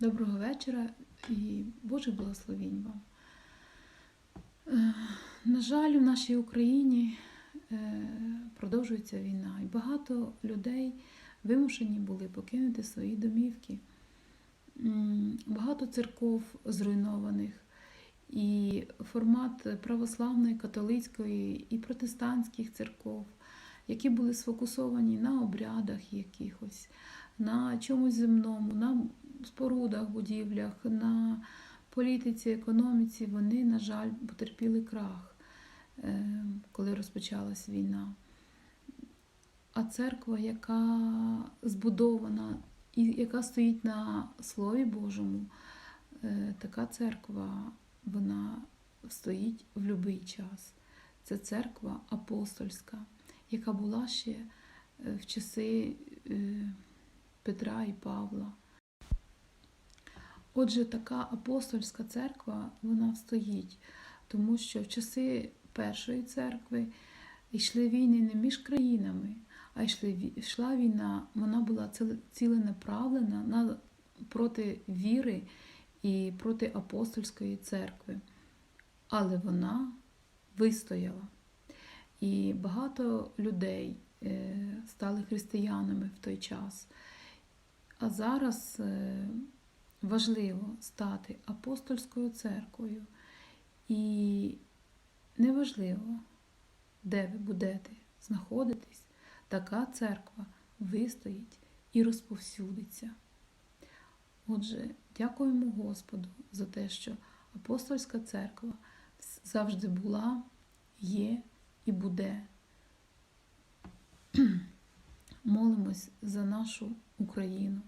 Доброго вечора і Божих благословінь вам. Е, На жаль, в нашій Україні е, продовжується війна, і багато людей вимушені були покинути свої домівки. Багато церков зруйнованих, і формат православної, католицької і протестантських церков, які були сфокусовані на обрядах якихось, на чомусь земному, на спорудах, будівлях, на політиці, економіці, вони, на жаль, потерпіли крах, е, коли розпочалась війна. А церква, яка збудована і яка стоїть на Слові Божому, е, така церква, вона стоїть в будь-який час. Це церква апостольська, яка була ще е, в часи Петра і Павла. Отже, така апостольська церква вона стоїть, тому що в часи Першої церкви йшли війни не між країнами, а йшла війна, вона була ціленаправлена на, проти віри і проти апостольської церкви. Але вона вистояла. І багато людей е, стали християнами в той час. А зараз е, важливо стати апостольською церквою. І неважливо, де ви будете знаходитись, така церква вистоїть і розповсюдиться. Отже, дякуємо Господу за те, що апостольська церква завжди була, є і буде. Молимось за нашу Україну.